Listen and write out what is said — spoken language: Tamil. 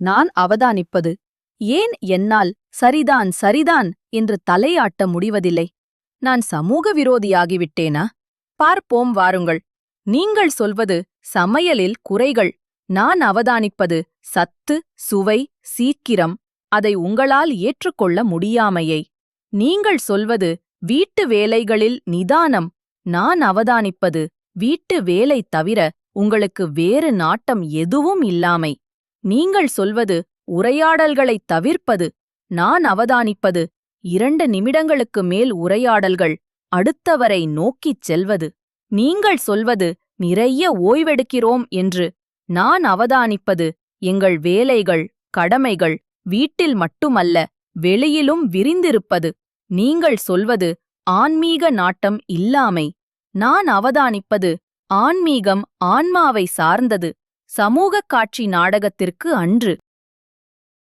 நான் அவதானிப்பது. ஏன் என்னால் சரிதான் சரிதான் என்று தலையாட்ட முடிவதில்லை. நான் சமூக விரோதியாகிவிட்டேனா? பார்ப்போம் வாருங்கள். நீங்கள் சொல்வது சமையலில் குறைகள். நான் அவதானிப்பது சத்து சுவை சீக்கிரம். அதை உங்களால் ஏற்றுக்கொள்ள முடியாமையை. நீங்கள் சொல்வது வீட்டு வேலைகளில் நிதானம். நான் அவதானிப்பது வீட்டு வேலை தவிர உங்களுக்கு வேறு நாட்டம் எதுவும் இல்லாமை. நீங்கள் சொல்வது உரையாடல்களைத் தவிர்ப்பது நான் அவதானிப்பது இரண்டு நிமிடங்களுக்கு மேல் உரையாடல்கள் அடுத்தவரை நோக்கிச் செல்வது. நீங்கள் சொல்வது நிறைய ஓய்வெடுக்கிறோம் என்று நான் அவதானிப்பது எங்கள் வேலைகள் கடமைகள் வீட்டில் மட்டுமல்ல வெளியிலும் விரிந்திருப்பது. நீங்கள் சொல்வது ஆன்மீக நாட்டம் இல்லாமை. நான் அவதானிப்பது ஆன்மீகம் ஆன்மாவை சார்ந்தது. சமூகக் காட்சி நாடகத்திற்கு அன்று.